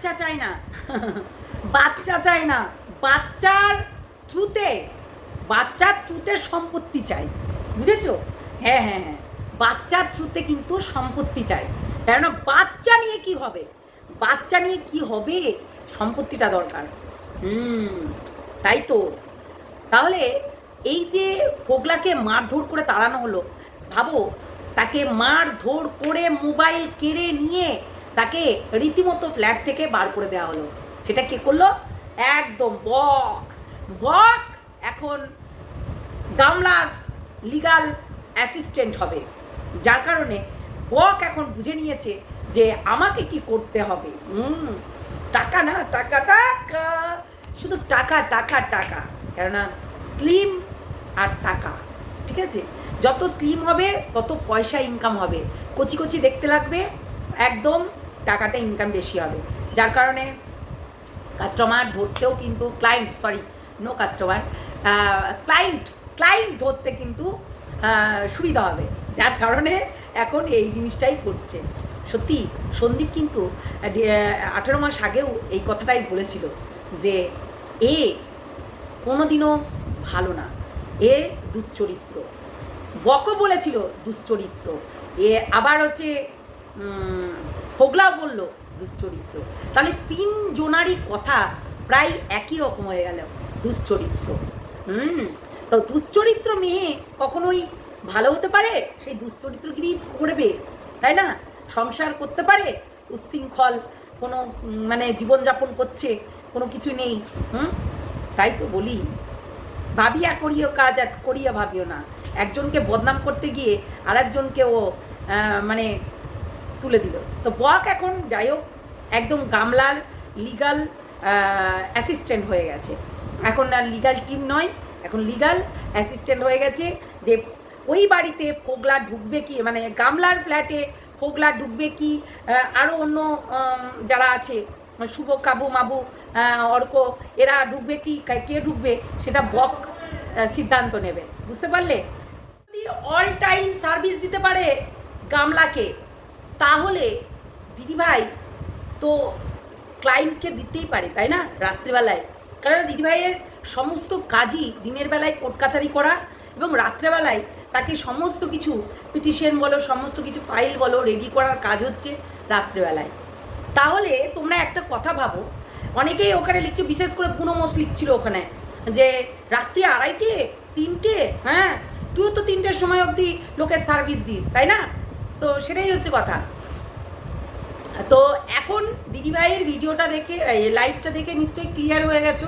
বাচ্চা চাই না। বাচ্চা চাই না। বাচ্চার থ্রুতে বাচ্চার থ্রুতে সম্পত্তি চাই। বুঝেছ? হ্যাঁ হ্যাঁ হ্যাঁ। বাচ্চার থ্রুতে কিন্তু সম্পত্তি চাই। কেননা বাচ্চা নিয়ে কি হবে? বাচ্চা নিয়ে কি হবে? সম্পত্তিটা দরকার। হুম, তাই তো। তাহলে এই যে পোগলাকে মারধর করে তাড়ানো হলো, ভাবো, তাকে মারধর করে মোবাইল কেড়ে নিয়ে তাকে রীতিমতো ফ্ল্যাট থেকে বার করে দেওয়া হলো। সেটা কে করল? একদম বক। বক এখন গামলার লিগাল অ্যাসিস্ট্যান্ট হবে। যার কারণে বক এখন বুঝে নিয়েছে যে আমাকে কি করতে হবে। হুম, টাকা না, টাকা টাকা। শুধু টাকা টাকা টাকা। কেননা স্লিম আর টাকা, ঠিক আছে? যত স্লিম হবে, তত পয়সা ইনকাম হবে। কচি কচি দেখতে লাগবে। একদম টাকাটা ইনকাম বেশি হবে। যার কারণে কাস্টমার ধরতেও কিন্তু client sorry no customer client client ধরতে কিন্তু সুবিধা হবে। যার কারণে এখন এই জিনিসটাই করছে। সত্যি, সন্দীপ কিন্তু আঠেরো মাস আগেও এই কথাটাই বলেছিল যে, এ কোনোদিনও ভালো না। এ দুশ্চরিত্র। বকও বলেছিল দুশ্চরিত্র। এ আবার হচ্ছে ফোগলাও বলল, দুশ্চরিত্র। তাহলে তিন জনারই কথা প্রায় একই রকম হয়ে গেল, দুশ্চরিত্র। হুম, তো দুশ্চরিত্র মেয়ে কখনোই ভালো হতে পারে, সেই দুশ্চরিত্রগিরি করবে, তাই না? সংসার করতে পারে, উচ্ছৃঙ্খল, কোনো মানে জীবনযাপন করছে, কোনো কিছু নেই, হুম? তাই তো বলি। ভাবিয়া করিও কাজ আর করিয়া ভাবিও না। একজনকে বদনাম করতে গিয়ে আর একজনকে ও মানে তুলে দিল। তো বক এখন, যাই হোক, একদম গামলার লিগাল অ্যাসিস্ট্যান্ট হয়ে গেছে। এখন আর লিগাল টিম নয়, এখন লিগাল অ্যাসিস্ট্যান্ট হয়ে গেছে যে ওই বাড়িতে ফোগলা ঢুকবে কি মানে গামলার ফ্ল্যাটে ফোগলা ঢুকবে কি আরও অন্য যারা আছে, শুভ কাবু মাবু অর্ক, এরা ঢুকবে কি, কে ঢুকবে, সেটা বক সিদ্ধান্ত নেবে। বুঝতে পারলে? অল টাইম সার্ভিস দিতে পারে গামলাকে তাহলে, দিদিভাই তো ক্লায়েন্টকে দিতেই পারে, তাই না? রাত্রিবেলায়। কারণ দিদিভাইয়ের সমস্ত কাজই দিনের বেলায় কোর্ট করা এবং রাত্রেবেলায় তাকে সমস্ত কিছু পিটিশন বলো, সমস্ত কিছু ফাইল বলো রেডি করার কাজ হচ্ছে রাত্রেবেলায়। তাহলে তোমরা একটা কথা ভাবো, অনেকেই ওখানে লিখছে, বিশেষ করে পুনমোস লিখছিল ওখানে যে, রাত্রি আড়াইটে? তিনটে? হ্যাঁ? তুইও তো তিনটের সময় অবধি লোকের সার্ভিস দিস, তাই না? তো সেটাই হচ্ছে কথা। তো এখন দিদিভাইয়ের ভিডিওটা দেখে লাইভটা দেখে নিশ্চয়ই ক্লিয়ার হয়ে গেছো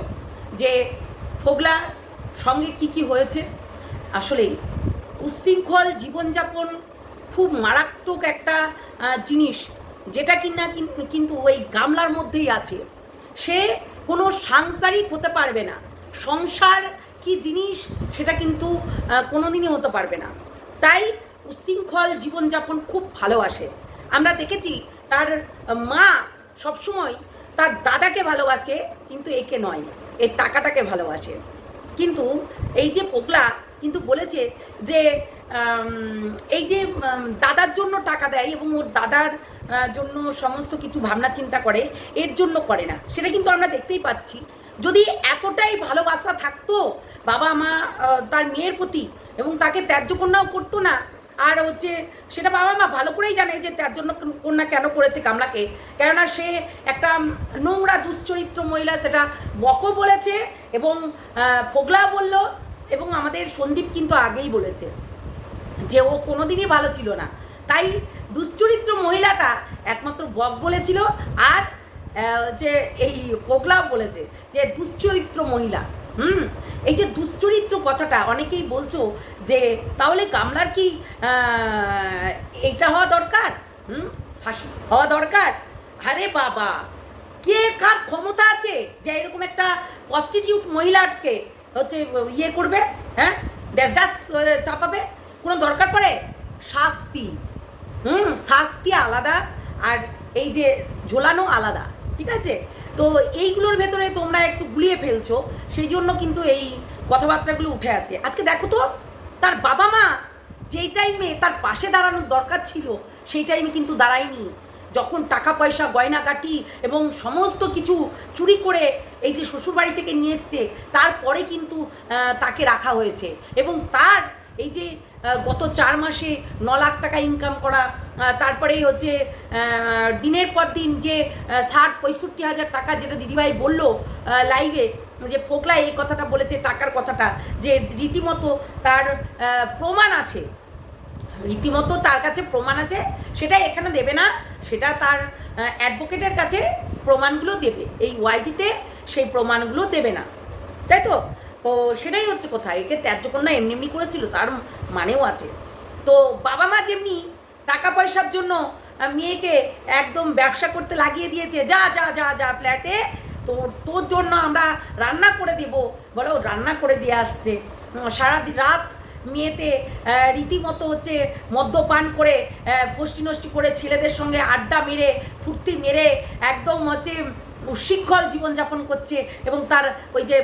যে ফোগলা সঙ্গে কি কি হয়েছে। আসলেই উচ্ছৃঙ্খল জীবনযাপন খুব মারাত্মক একটা জিনিস যেটা কিনা কিন- কিন্তু ওই গামলার মধ্যেই আছে। সে কোনো সাংসারিক হতে পারবে না। সংসার কি জিনিস সেটা কিন্তু কোনোদিনই হতে পারবে না। তাই উচ্ছৃঙ্খল জীবনযাপন খুব ভালোবাসে। আমরা দেখেছি তার মা সবসময় তার দাদাকে ভালোবাসে, কিন্তু একে নয়, এর টাকাটাকে ভালোবাসে। কিন্তু এই যে পোগলা কিন্তু বলেছে যে এই যে দাদার জন্য টাকা দেয় এবং ওর দাদার জন্য সমস্ত কিছু ভাবনা চিন্তা করে, এর জন্য করে না। সেটা কিন্তু আমরা দেখতেই পাচ্ছি। যদি এতটাই ভালোবাসা থাকতো বাবা মা তার মেয়ের প্রতি এবং তাকে ত্যায্য কন্যাও করতো না আর হচ্ছে সেটা বাবা মা ভালো করেই জানে যে তার জন্য কন্যা কেন করেছে কামলাকে। কেননা সে একটা নোংরা, দুশ্চরিত্র মহিলা, সেটা বকও বলেছে এবং ফোগলা বলল এবং আমাদের সন্দীপ কিন্তু আগেই বলেছে যে ও কোনোদিনই ভালো ছিল না। তাই দুশ্চরিত্র মহিলাটা একমাত্র বক বলেছিল আর যে এই পোগলাও বলেছে যে দুশ্চরিত্র মহিলা। হুম, এই যে দুশ্চরিত্র কথাটা অনেকেই বলছো যে, তাহলে গামলার কি এইটা হওয়া দরকার? হুম, হাসি, হওয়া দরকার? আরে বাবা, কে, কার ক্ষমতা আছে যে এরকম একটা প্রস্টিটিউট মহিলাকে হচ্ছে ইয়ে করবে হ্যাঁ? ড্যাস চাপাবে? কোনো দরকার পড়ে? শাস্তি। হুম, শাস্তি আলাদা, আর এই যে ঝোলানো আলাদা। ঠিক আছে? তো এইগুলোর ভেতরে তোমরা একটু গুলিয়ে ফেলছো সেই জন্য কিন্তু এই কথাবার্তাগুলো উঠে আসে। আজকে দেখো তো, তার বাবা মা যেই টাইমে তার পাশে দাঁড়ানোর দরকার ছিল, সেই টাইমে কিন্তু দাঁড়ায়নি। যখন টাকা পয়সা গয়নাগাটি এবং সমস্ত কিছু চুরি করে এই যে শ্বশুরবাড়ি থেকে নিয়ে এসছে, তারপরে কিন্তু তাকে রাখা হয়েছে। এবং তার এই যে গত চার মাসে ন লাখ টাকা ইনকাম করা আহ, তারপরেই হচ্ছে দিনের পর দিন যে ষাট পঁয়ষট্টি হাজার টাকা যেটা দিদিভাই বলল লাইভে যে ফোকলা এই কথাটা বলেছে টাকার কথাটা যে রীতিমতো তার প্রমাণ আছে। রীতিমতো তার কাছে প্রমাণ আছে সেটা এখানে দেবে না সেটা তার অ্যাডভোকেটের কাছে প্রমাণগুলো দেবে। এই ওয়াইটিতে সেই প্রমাণগুলো দেবে না। তাই তো? তো সেটাই হচ্ছে কোথায় একে ত্যায্য কন্যা এমনি এমনি করেছিল, তার মানেও আছে। তো বাবা মা যেমনি টাকা পয়সার জন্য মেয়েকে একদম ব্যবসা করতে লাগিয়ে দিয়েছে, যা যা যা যা ফ্ল্যাটে তো তোর জন্য আমরা রান্না করে দেবো। বলো রান্না করে দিয়ে আসছে। সারা রাত মেয়েতে রীতিমতো হচ্ছে মদ্যপান করে ফষ্টি নষ্টি করে ছেলেদের সঙ্গে আড্ডা মেরে, ফুর্তি মেরে, একদম হচ্ছে উশৃঙ্খল জীবনযাপন করছে এবং তার ওই যে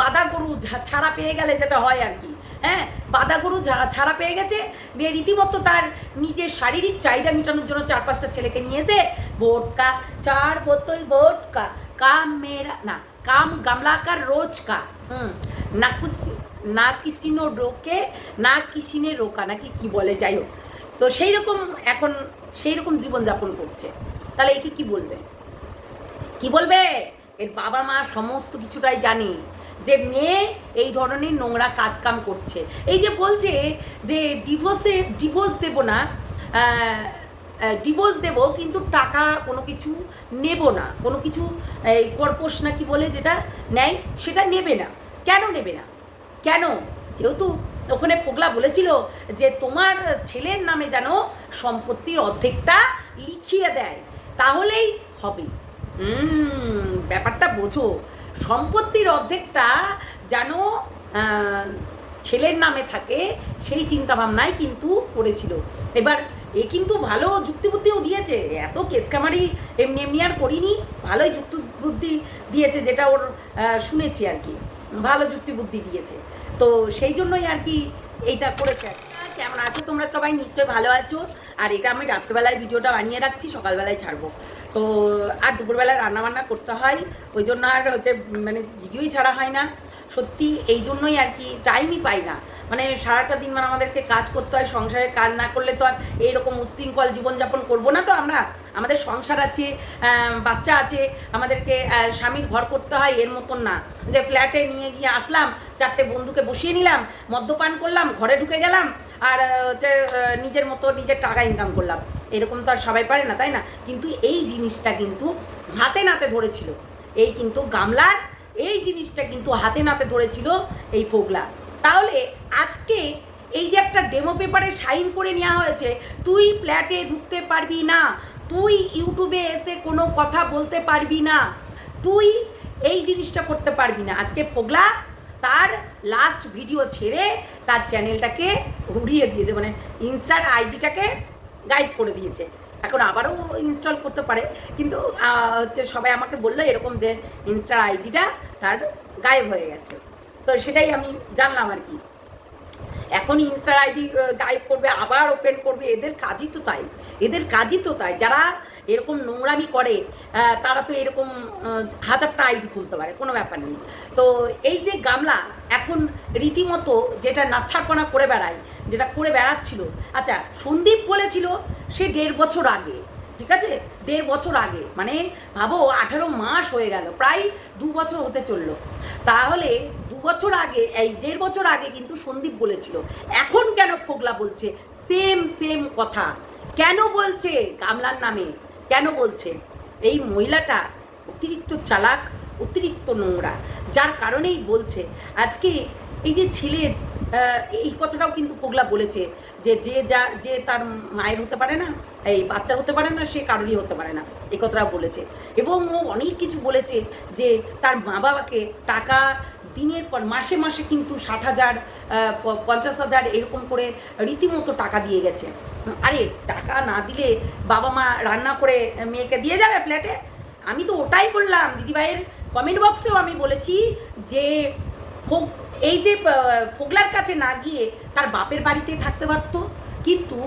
বাদা গরু ছাড়া পেয়ে গেলে যেটা হয় আর কি। হ্যাঁ বাদা গরু ছাড়া পেয়ে গেছে দিয়ে রীতিমতো তার নিজের শারীরিক চাহিদা মেটানোর জন্য চার পাঁচটা ছেলেকে নিয়ে এসে ভোটকা, চার বোতল ভোটকা, কাম মেরা না, কাম গামলাকার রোজ কা হুম, না না কিসিনো রোকে, না কিসিনে রোকা, নাকি কি বলে, যাই হোক। তো সেই রকম এখন সেই রকম জীবনযাপন করছে। তাহলে একে কি বলবে? কি বলবে? এর বাবা মা সমস্ত কিছুটাই জানে যে মেয়ে এই ধরনের নোংরা কাজ কাম করছে। এই যে বলছে যে ডিভোর্সে ডিভোর্স দেব না ডিভোর্স দেব কিন্তু টাকা কোনো কিছু নেব না। কোনো কিছু, এই কর্পোস না কি বলে যেটা নেয়, সেটা নেবে না। কেন নেবে না? কেন? যেহেতু ওখানে পোগলা বলেছিল যে তোমার ছেলের নামে যেন সম্পত্তির অর্ধেকটা লিখিয়ে দেয়, তাহলেই হবে। ব্যাপারটা বোঝো। সম্পত্তির অর্ধেকটা যেন ছেলের নামে থাকে, সেই চিন্তা ভাবনাই কিন্তু করেছিল। এবার, এ কিন্তু ভালো যুক্তিবুদ্ধিও দিয়েছে। এত কেসকামারি এমনি এমনি আর করিনি, ভালোই যুক্তি বুদ্ধি দিয়েছে যেটা ওর শুনেছি আর কি। ভালো যুক্তিবুদ্ধি দিয়েছে। তো সেই জন্যই আর কি এইটা করেছে। কেমন আছো তোমরা সবাই? নিশ্চয়ই ভালো আছো। আর এটা আমি রাত্রেবেলায় ভিডিওটা বানিয়ে রাখছি, সকালবেলায় ছাড়বো। তো আর দুপুরবেলায় রান্নাবান্না করতে হয়, ওই জন্য আর হচ্ছে মানে ভিডিওই ছাড়া হয় না। সত্যি এই জন্যই আর কি টাইমই পাই না। মানে সারাটা দিন মানে আমাদেরকে কাজ করতে হয়, সংসারে কাজ না করলে তো আর এইরকম উশৃঙ্খল জীবনযাপন করব না তো আমরা। আমাদের সংসার আছে বাচ্চা আছে, আমাদেরকে স্বামীর ঘর করতে হয়, এর মতন না। যে ফ্ল্যাটে নিয়ে গিয়ে আসলাম, চারটে বন্ধুকে বসিয়ে নিলাম, মদ্যপান করলাম, ঘরে ঢুকে গেলাম আর হচ্ছে নিজের মতো নিজের টাকা ইনকাম করলাম। এরকম তো আর সবাই পারে না, তাই না? কিন্তু এই জিনিসটা কিন্তু হাতে নাতে ধরেছিল। এই কিন্তু গামলার, এই জিনিসটা কিন্তু হাতে নাতে ধরেছিল এই ফোগলা। তাহলে আজকে এই যে একটা ডেমো পেপারে সাইন করে নেওয়া হয়েছে, তুই ফ্ল্যাটে ঢুকতে পারবি না, তুই ইউটিউবে এসে কোনো কথা বলতে পারবি না, তুই এই জিনিসটা করতে পারবি না। আজকে ফোগলা তার লাস্ট ভিডিও ছেড়ে তার চ্যানেলটাকে উড়িয়ে দিয়েছে মানে ইনস্টার আইডিটাকে গাইড করে দিয়েছে। এখন আবারও ইনস্টল করতে পারে, কিন্তু হচ্ছে সবাই আমাকে বলল এরকম যে ইনস্টার আইডিটা তার গায়েব হয়ে গেছে। তো সেটাই আমি জানলাম আর কি। এখন ইনস্টার আইডি গায়েব করবে, আবার ওপেন করবে, এদের কাজই তো তাই। এদের কাজই তো তাই। যারা এরকম নোংরামি করে তারা তো এরকম হাজারটা আইডি খুলতে পারে, কোনো ব্যাপার নেই। তো এই যে গামলা, এখন রীতিমতো যেটা নাচ্ছারপনা করে বেড়ায়, যেটা করে বেড়াচ্ছিল আচ্ছা সন্দীপ বলেছিল সে দেড় বছর আগে, ঠিক আছে? দেড় বছর আগে মানে ভাবো, আঠেরো মাস হয়ে গেল, প্রায় দু বছর হতে চলল। তাহলে দু বছর আগে, এই দেড় বছর আগে কিন্তু সন্দীপ বলেছিল, এখন কেন ফোগলা বলছে? সেম সেম কথা। কেন বলছে গামলার নামে? কেন বলছে? এই মহিলাটা অতিরিক্ত চালাক, অতিরিক্ত নোংরা। যার কারণেই বলছে। আজকে এই যে ছেলের এই কথাটাও কিন্তু পোগলা বলেছে যে যে যা, যে তার মায়ের হতে পারে না, এই বাচ্চা হতে পারে না, সে কারোরই হতে পারে না। এই কথাটাও বলেছে। এবং ও অনেক কিছু বলেছে যে তার মা বাবাকে টাকা দিনের পর মাসে মাসে কিন্তু ষাট হাজার পঞ্চাশ হাজার এরকম করে রীতিমতো টাকা দিয়ে গেছে। আরে, টাকা না দিলে বাবা মা রান্না করে মেয়েকে দিয়ে যাবে প্লেটে আমি তো ওটাই বললাম। দিদিভাইয়ের কমেন্ট বক্সেও আমি বলেছি যে, ফোক এই যে ফোগলার কাছে না গিয়ে তার বাপের বাড়িতে থাকতে পারতো। কিন্তু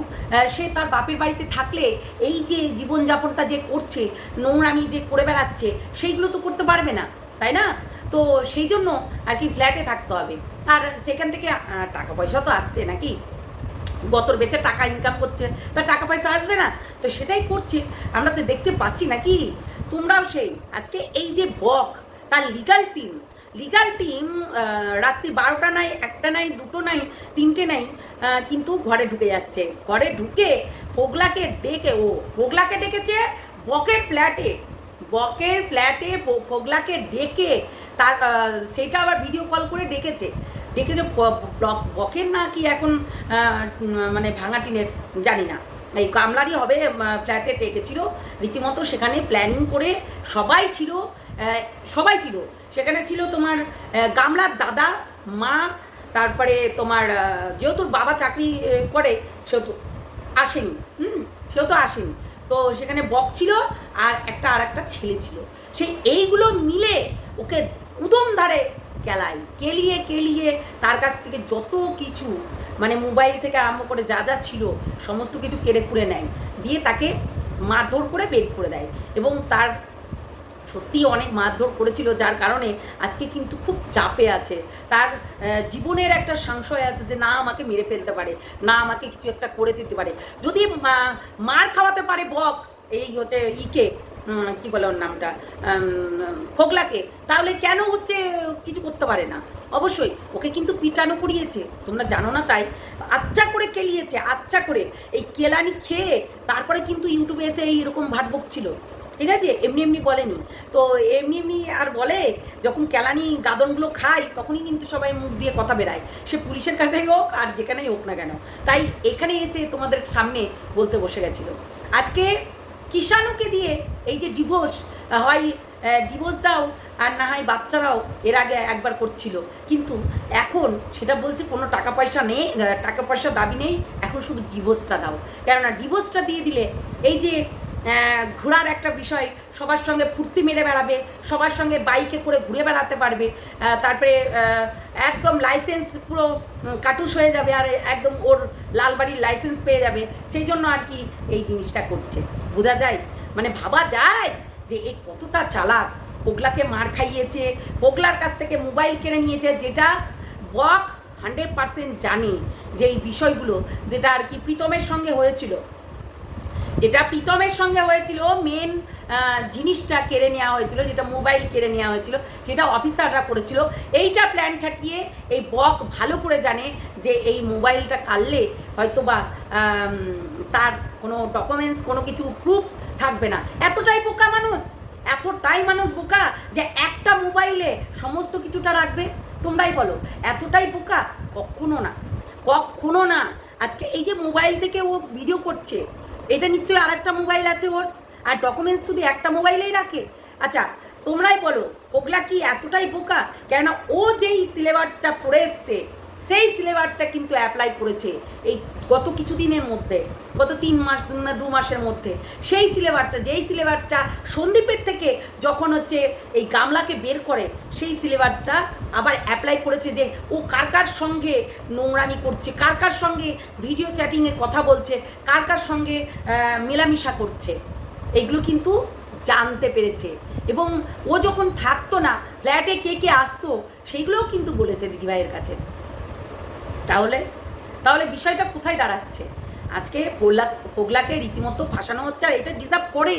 সে তার বাপের বাড়িতে থাকলে এই যে জীবনযাপনটা যে করছে, নোংরামি যে করে বেড়াচ্ছে, সেইগুলো তো করতে পারবে না। তাই না? তো সেই জন্য আর কি ফ্ল্যাটে থাকতে হবে। আর সেখান থেকে টাকা পয়সা তো আসছে নাকি? বতর বেচে টাকা ইনকাম করছে। তা টাকা পয়সা আসবে না? তো সেটাই করছে। আমরা তো দেখতে পাচ্ছি নাকি? তোমরাও সেই। আজকে এই যে বক, তার লিগাল টিম লিগাল টিম রাত্রি বারোটা নাই, একটা নাই, দুটো নাই, তিনটে নাই কিন্তু ঘরে ঢুকে যাচ্ছে। ঘরে ঢুকে পোগলাকে ডেকে, ও পোগলাকে ডেকেছে বকের ফ্ল্যাটে বকের ফ্ল্যাটে ফোগলাকে ডেকে তার সেইটা আবার ভিডিও কল করে ডেকেছে। ডেকেছে বকের না কি এখন মানে ভাঙা টিনের জানি না। এই কামলারই হবে ফ্ল্যাটে ডেকেছিল। রীতিমতো সেখানে প্ল্যানিং করে সবাই ছিল সবাই ছিল। সেখানে ছিল তোমার গামলার দাদা, মা, তারপরে তোমার যেহেতু বাবা চাকরি করে, সেহেতু আসেনি। হুম সেও তো আসেনি। তো সেখানে বক ছিল আর একটা আর একটা ছেলে ছিল। সেই এইগুলো মিলে ওকে উদম ধারে কেলাই কেলিয়ে কেলিয়ে তার কাছ থেকে যত কিছু মানে মোবাইল থেকে আরম্ভ করে যা যা ছিল, সমস্ত কিছু কেড়ে কুড়ে নেয়। দিয়ে তাকে মারধর করে বের করে দেয়। এবং তার সত্যি অনেক মারধর করেছিল যার কারণে আজকে কিন্তু খুব চাপে আছে। তার জীবনের একটা সংশয় আছে যে না আমাকে মেরে ফেলতে পারে না আমাকে কিছু একটা করে দিতে পারে। যদি মার খাওয়াতে পারে বক এই হচ্ছে ইকে কি বলে ওর নামটা উম, ফোগলাকে তাহলে কেন হচ্ছে কিছু করতে পারে না? অবশ্যই ওকে কিন্তু পিটানো করিয়েছে তোমরা জানো না তাই। আচ্ছা করে কেলিয়েছে আচ্ছা করে। এই কেলানি খেয়ে তারপরে কিন্তু ইউটিউবে এসে এইরকম ভাট বকছিল ঠিক আছে? এমনি এমনি বলেনি। তো এমনি এমনি আর বলে, যখন কেলানি গাদনগুলো খায়, তখনই কিন্তু সবাই মুখ দিয়ে কথা বেরায় সে পুলিশের কাছেই হোক আর যেখানেই হোক না কেন। তাই এখানে এসে তোমাদের সামনে বলতে বসে গেছিল। আজকে কিষাণুকে দিয়ে এই যে ডিভোর্স হয় ডিভোর্স দাও আর না হয় বাচ্চারাও এর আগে একবার করছিল। কিন্তু এখন সেটা বলছে কোনো টাকা পয়সা নেই টাকা পয়সা দাবি নেই, এখন শুধু ডিভোর্সটা দাও। কেননা ডিভোর্সটা দিয়ে দিলে এই যে ঘোরার একটা বিষয়, সবার সঙ্গে ফুর্তি মেরে বেড়াবে, সবার সঙ্গে বাইকে করে ঘুরে বেড়াতে পারবে তারপরে একদম লাইসেন্স পুরো কাটুস হয়ে যাবে আর একদম ওর লালবাড়ির লাইসেন্স পেয়ে যাবে। সেই জন্য আর কি এই জিনিসটা করছে। বোঝা যায়? মানে ভাবা যায় যে এই কতটা চালাক। পোগলাকে মার খাইয়েছে পোগলার কাছ থেকে মোবাইল কেড়ে নিয়েছে, যেটা বক হান্ড্রেড পার্সেন্ট জানে যে এই বিষয়গুলো, যেটা আর কি প্রীতমের সঙ্গে হয়েছিল। যেটা প্রীতমের সঙ্গে হয়েছিল মেন জিনিসটা কেড়ে নেওয়া হয়েছিল, যেটা মোবাইল কেড়ে নেওয়া হয়েছিল, সেটা অফিসাররা করেছিল। এইটা প্ল্যান খাটিয়ে এই বক ভালো করে জানে যে এই মোবাইলটা কাড়লে হয়তো বা তার কোনো ডকুমেন্টস কোনো কিছু প্রুফ থাকবে না। এতটাই বোকা মানুষ, এতটাই মানুষ বোকা যে একটা মোবাইলে সমস্ত কিছুটা রাখবে। তোমরাই বলো, এতটাই বোকা কখনো না কখনো না। আজকে এই যে মোবাইল থেকে ও ভিডিও করছে এটা নিশ্চয়ই আর একটা মোবাইল আছে ওর। আর ডকুমেন্টস শুধু একটা মোবাইলেই রাখে। আচ্ছা তোমরাই বলো, ওগুলা কি এতটাই বোকা? কেননা ও যেই সিলেবাসটা পড়ে এসছে সেই সিলেবাসটা কিন্তু অ্যাপ্লাই করেছে এই গত কিছুদিনের মধ্যে, গত তিন মাস না দু মাসের মধ্যে। সেই সিলেবাসটা যেই সিলেবাসটা সন্দীপের থেকে যখন হচ্ছে এই গামলাকে বের করে, সেই সিলেবাসটা আবার অ্যাপ্লাই করেছে যে ও কার কার সঙ্গে নোংরামি করছে, কার কার সঙ্গে ভিডিও চ্যাটিংয়ে কথা বলছে, কার কার সঙ্গে মেলামেশা করছে। এগুলো কিন্তু জানতে পেরেছে। এবং ও যখন থাকতো না ফ্ল্যাটে কে কে আসতো, সেইগুলোও কিন্তু বলেছে দিদিভাইয়ের কাছে। তাহলে তাহলে বিষয়টা কোথায় দাঁড়াচ্ছে? আজকে পোগলা পোগলাকে রীতিমতো ফাঁসানো হচ্ছে আর এটা ডিজার্ভ করে।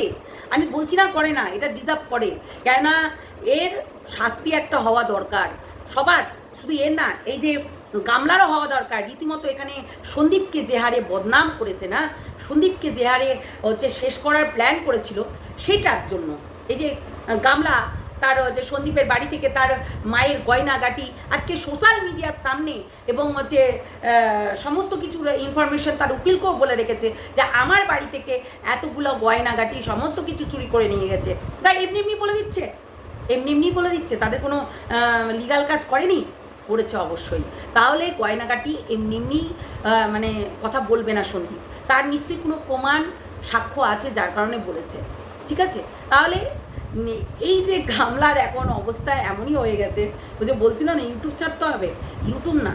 আমি বলছি না করে না, এটা ডিজার্ভ করে। কেননা এর শাস্তি একটা হওয়া দরকার। সবার, শুধু এর না, এই যে গামলারও হওয়া দরকার। রীতিমতো এখানে সন্দীপকে যে হারে বদনাম করেছে না, সন্দীপকে যে হারে হচ্ছে শেষ করার প্ল্যান করেছিল, সেটার জন্য। এই যে গামলা তার যে সন্দীপের বাড়ি থেকে তার মায়ের গয়নাগাটি। আজকে সোশ্যাল মিডিয়ার সামনে এবং হচ্ছে সমস্ত কিছুর ইনফরমেশন তার উকিলকেও বলে রেখেছে যে আমার বাড়ি থেকে এতগুলো গয়নাগাটি, সমস্ত কিছু চুরি করে নিয়ে গেছে। তাই এমনি এমনি বলে দিচ্ছে। এমনি এমনি বলে দিচ্ছে। তাদের কোনো লিগাল কাজ করেনি? করেছে অবশ্যই। তাহলে গয়নাগাটি এমনি এমনি মানে কথা বলবে না সন্দীপ। তার নিশ্চয়ই কোনো প্রমাণ, সাক্ষ্য আছে যার কারণে বলেছে। ঠিক আছে? তাহলে এই যে গামলার এখন অবস্থা এমনই হয়ে গেছে। ওই যে বলছিল না ইউটিউব ছাড়তে হবে। ইউটিউব না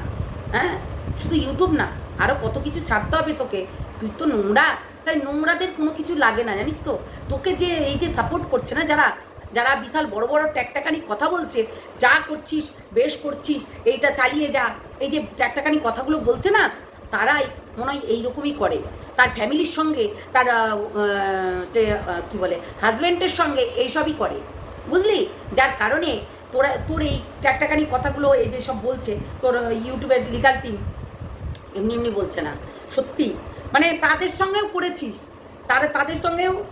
হ্যাঁ? শুধু ইউটিউব না আরও কত কিছু ছাড়তে হবে তোকে। তুই তো নোংরা, তাই নোংরাদের কোনো কিছু লাগে না, জানিস তো? তোকে যে এই যে সাপোর্ট করছে না যারা যারা বিশাল বড় বড় ট্যাকটাকানি কথা বলছে, যা করছিস, বেশ করছিস, এইটা চালিয়ে যা, এই যে ট্যাকটাকানি কথাগুলো বলছে না, তারাই মনে হয় এইরকমই করে। তার ফ্যামিলির সঙ্গে, তার যে কী বলে, হাজব্যান্ডের সঙ্গে এইসবই করে। বুঝলি? যার কারণে তোরা, তোর এই ট্যাকটাকানি কথাগুলো, এই যে সব বলছে, তোর ইউটিউবের লিগাল টিম এমনি এমনি বলছে না। সত্যি। মানে তাদের সঙ্গেও করেছিস। তারা, তাদের সঙ্গেও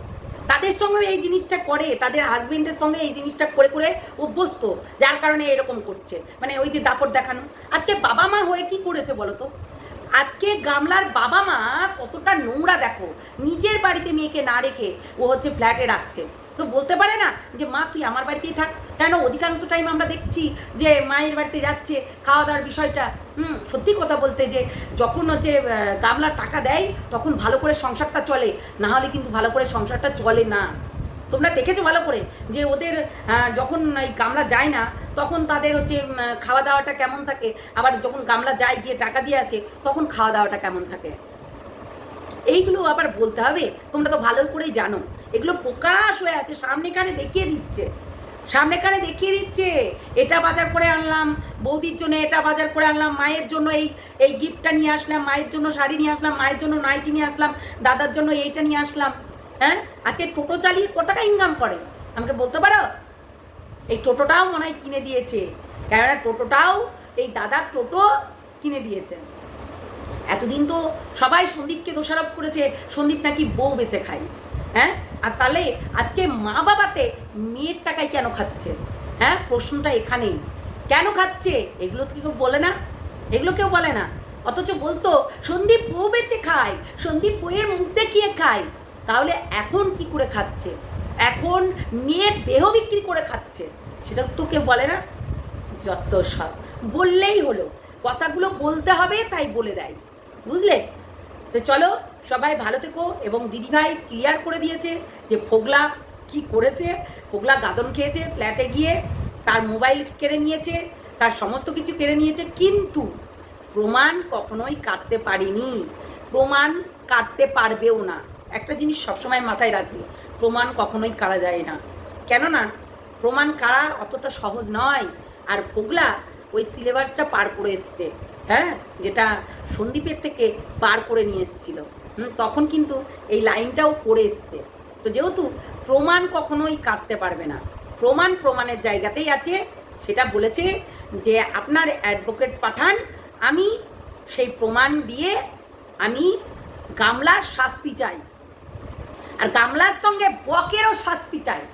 তাদের সঙ্গেও এই জিনিসটা করে। তাদের হাজবেন্ডের সঙ্গে এই জিনিসটা করে করে অভ্যস্ত, যার কারণে এরকম করছে। মানে ওই যে দাপট দেখানো। আজকে বাবা মা হয়ে কি করেছে বলো তো আজকে গামলার বাবা মা কতটা নোংরা দেখো। নিজের বাড়িতে মেয়েকে না রেখে ও হচ্ছে ফ্ল্যাটে রাখছে। তো বলতে পারে না যে মা তুই আমার বাড়িতেই থাক। কেন? অধিকাংশ টাইম আমরা দেখছি যে মায়ের বাড়িতে যাচ্ছে। খাওয়া দাওয়ার বিষয়টা হুম সত্যি কথা বলতে যে যখন হচ্ছে আহ, গামলা টাকা দেয় তখন ভালো করে সংসারটা চলে। না হলে কিন্তু ভালো করে সংসারটা চলে না। তোমরা দেখেছ ভালো করে যে ওদের যখন এই গামলা যায় না তখন তাদের হচ্ছে খাওয়া দাওয়াটা কেমন থাকে? আবার যখন গামলা যায়, গিয়ে টাকা দিয়ে আসে, তখন খাওয়া দাওয়াটা কেমন থাকে? এইগুলো আবার বলতে হবে। তোমরা তো ভালো করেই জানো। এগুলো প্রকাশ হয়ে আছে, সামনে কানে দেখিয়ে দিচ্ছে। সামনে কানে দেখিয়ে দিচ্ছে, এটা বাজার করে আনলাম, বৌদির জন্য এটা বাজার করে আনলাম, মায়ের জন্য এই এই গিফটটা নিয়ে আসলাম, মায়ের জন্য শাড়ি নিয়ে আসলাম, মায়ের জন্য নাইটি নিয়ে আসলাম, দাদার জন্য এইটা নিয়ে আসলাম হ্যাঁ? আজকে টোটো চালিয়ে কত টাকা ইনকাম করে? আমাকে বলতে পারো? এই টোটোটাও মনে হয় কিনে দিয়েছে। কেননা টোটোটাও এই দাদার টোটো কিনে দিয়েছে। এতদিন তো সবাই সন্দীপকে দোষারোপ করেছে, সন্দীপ নাকি বউ বেঁচে খায়। হ্যাঁ? আর তাহলে আজকে মা বাবাতে মেয়ের টাকায় কেন খাচ্ছে? হ্যাঁ? প্রশ্নটা এখানেই। কেন খাচ্ছে? এগুলো তো কেউ বলে না। এগুলো কেউ বলে না। অথচ বলতো, সন্দীপ বউ বেঁচে খায়, সন্দীপ বইয়ের মুখ দেখিয়ে খায়। তাহলে এখন কি করে খাচ্ছে? এখন মেয়ের দেহ বিক্রি করে খাচ্ছে, সেটা তো কেউ বলে না, যত সব। বললেই হলো, কথাগুলো বলতে হবে, তাই বলে দেয়, বুঝলে? তো চলো, সবাই ভালো থেকো, এবং দিদিভাই ক্লিয়ার করে দিয়েছে যে ফোগলা কি করেছে। ফোগলা গাদন খেয়েছে ফ্ল্যাটে গিয়ে, তার মোবাইল কেড়ে নিয়েছে, তার সমস্ত কিছু কেড়ে নিয়েছে, কিন্তু প্রমাণ কখনোই কাটতে পারিনি। প্রমাণ কাটতে পারবেও না। একটা জিনিস সবসময় মাথায় রাখবে প্রমাণ কখনোই কারা যায় না। কেননা, প্রমাণ কারা অতটা সহজ নয়। আর ফোগলা ওই সিলেবাসটা পার করে এসছে হ্যাঁ? যেটা সন্দীপের থেকে পার করে নিয়ে এসেছিল। তখন কিন্তু এই লাইনটাও করে এসছে। তো যেহেতু প্রমাণ কখনোই কাটতে পারবে না, প্রমাণ প্রমাণের জায়গাতেই আছে, সেটা বলেছে যে আপনার অ্যাডভোকেট পাঠান, আমি সেই প্রমাণ দিয়ে আমি গামলার শাস্তি চাই। আর গামলার সঙ্গে বকেরও শাস্তি চায়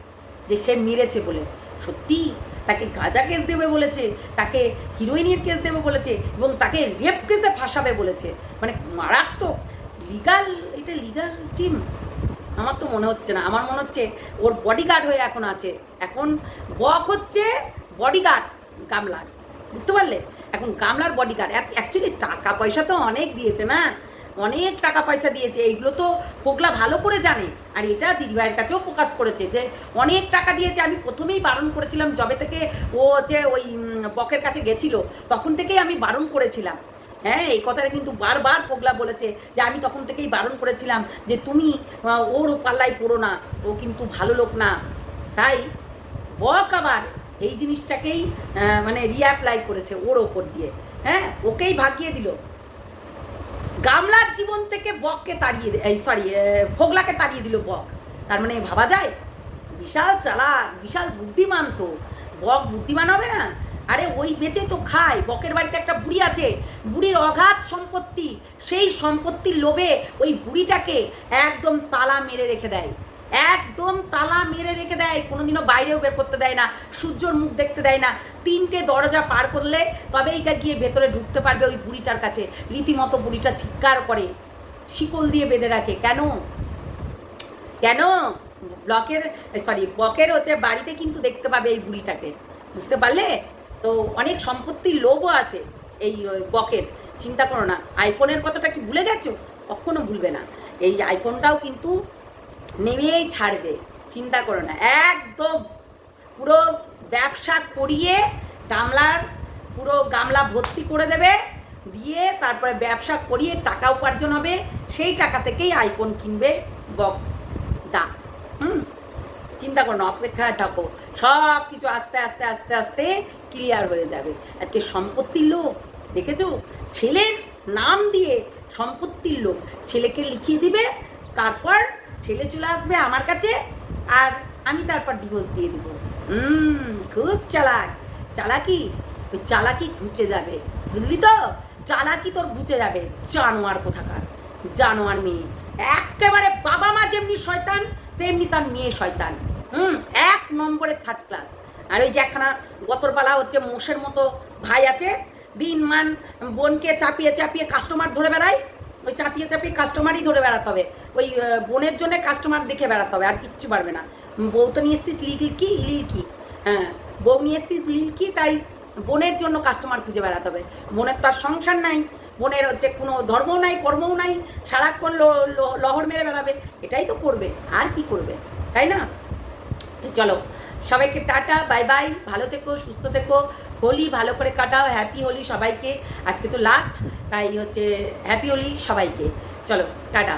যে সে মেরেছে বলে। সত্যি, তাকে গাঁজা কেস দেবে বলেছে, তাকে হিরোইনের কেস দেবে বলেছে এবং তাকে রেপ কেসে ফাঁসাবে বলেছে। মানে মারাত্মক লিগাল এটা লিগাল টিম আমার তো মনে হচ্ছে না। আমার মনে হচ্ছে ওর বডিগার্ড হয়ে এখন আছে। এখন বক হচ্ছে বডিগার্ড গামলার বুঝতে পারলে? এখন গামলার বডিগার্ড অ্যাকচুয়ালি টাকা পয়সা তো অনেক দিয়েছে না? অনেক টাকা পয়সা দিয়েছে, এইগুলো তো পোগলা ভালো করে জানে। আর এটা দিদিভাইয়ের কাছেও প্রকাশ করেছে যে, অনেক টাকা দিয়েছে। আমি প্রথমেই বারণ করেছিলাম যবে থেকে ও যে ওই বকের কাছে গেছিল, তখন থেকেই আমি বারণ করেছিলাম। হ্যাঁ এই কথাটা কিন্তু বারবার পোগলা বলেছে যে, আমি তখন থেকেই বারণ করেছিলাম যে, তুমি ওর পাল্লায় পড়ো না, ও কিন্তু ভালো লোক না। তাই বক আবার এই জিনিসটাকেই মানে রিঅ্যাপ্লাই করেছে ওর ওপর দিয়ে। হ্যাঁ ওকেই ভাগিয়ে দিল। গামলার জীবন থেকে বককে তাড়িয়ে এই সরি ফোগলাকে তাড়িয়ে দিল বক। তার মানে ভাবা যায়? বিশাল চালাক, বিশাল বুদ্ধিমান তো। বক বুদ্ধিমান হবে না? আরে ওই বেঁচে তো খায়। বকের বাড়িতে একটা বুড়ি আছে। বুড়ির অগাধ সম্পত্তি, সেই সম্পত্তির লোভে ওই বুড়িটাকে একদম তালা মেরে রেখে দেয়। একদম তালা মেরে রেখে দেয়, কোনোদিনও বাইরেও বের করতে দেয় না, সূর্যর মুখ দেখতে দেয় না। তিনটে দরজা পার করলে তবে এইটা গিয়ে ভেতরে ঢুকতে পারবে ওই বুড়িটার কাছে। রীতিমতো বুড়িটা চিৎকার করে, শিকল দিয়ে বেঁধে রাখে। কেন? কেন? ব্লকের সরি বকের হচ্ছে বাড়িতে কিন্তু দেখতে পাবে এই বুড়িটাকে। বুঝতে পারলে? তো অনেক সম্পত্তির লোভও আছে এই বকের। চিন্তা করো না আইফোনের কথাটা কি ভুলে গেছো? কখনো ভুলবে না। এই আইফোনটাও কিন্তু নেমেই ছাড়বে, চিন্তা করো না। একদম পুরো ব্যবসা করিয়ে গামলার পুরো গামলা ভর্তি করে দেবে, দিয়ে তারপরে ব্যবসা করিয়ে টাকা উপার্জন হবে, সেই টাকা থেকেই আইফোন কিনবে বক দা। হুম? চিন্তা করো না, অপেক্ষায় থাকো। সব কিছু আস্তে আস্তে আস্তে আস্তে ক্লিয়ার হয়ে যাবে। আজকে সম্পত্তির লোক দেখেছ? ছেলের নাম দিয়ে সম্পত্তির লোক ছেলেকে লিখিয়ে দিবে, তারপর ছেলে চলে আসবে আমার কাছে আর আমি তারপর ডিভোর্স দিয়ে দিব। হুম, খুব চালাক। চালাকি? ওই চালাকি ঘুচে যাবে। বুঝলি তো? চালাকি তোর ঘুচে যাবে। জানোয়ার কোথাকার। জানোয়ার মেয়ে। একেবারে বাবা মা যেমনি শয়তান, তেমনি তার মেয়ে শয়তান। হুম, এক নম্বরের থার্ড ক্লাস আর ওই যে একখানা গতরপালা হচ্ছে মোষের মতো ভাই আছে দিন মান বোনকে চাপিয়ে চাপিয়ে কাস্টমার ধরে বেড়ায়। ওই চাপিয়ে চাপিয়ে কাস্টমারই ধরে বেড়াতে হবে। ওই বোনের জন্য কাস্টমার দেখে বেড়াতে হবে, আর কিচ্ছু পারবে না। বউ তো নিয়ে এসছিস লিলকি লিলকি হ্যাঁ বউ নিয়ে এসছিস লিলকি তাই বোনের জন্য কাস্টমার খুঁজে বেড়াতে হবে। বোনের তো আর সংসার নাই, বোনের হচ্ছে কোনো ধর্মও নাই, কর্মও নাই, সারাক্ষণ লহর মেরে বেড়াবে, এটাই তো করবে, আর কি করবে, তাই না? চলো, সবাইকে টাটা বাই বাই ভালো থেকো, সুস্থ থেকো হোলি ভালো করে কাটাও হ্যাপি হোলি সবাইকে। আজকে তো লাস্ট তাই হচ্ছে হ্যাপি হোলি সবাইকে। চলো, টাটা।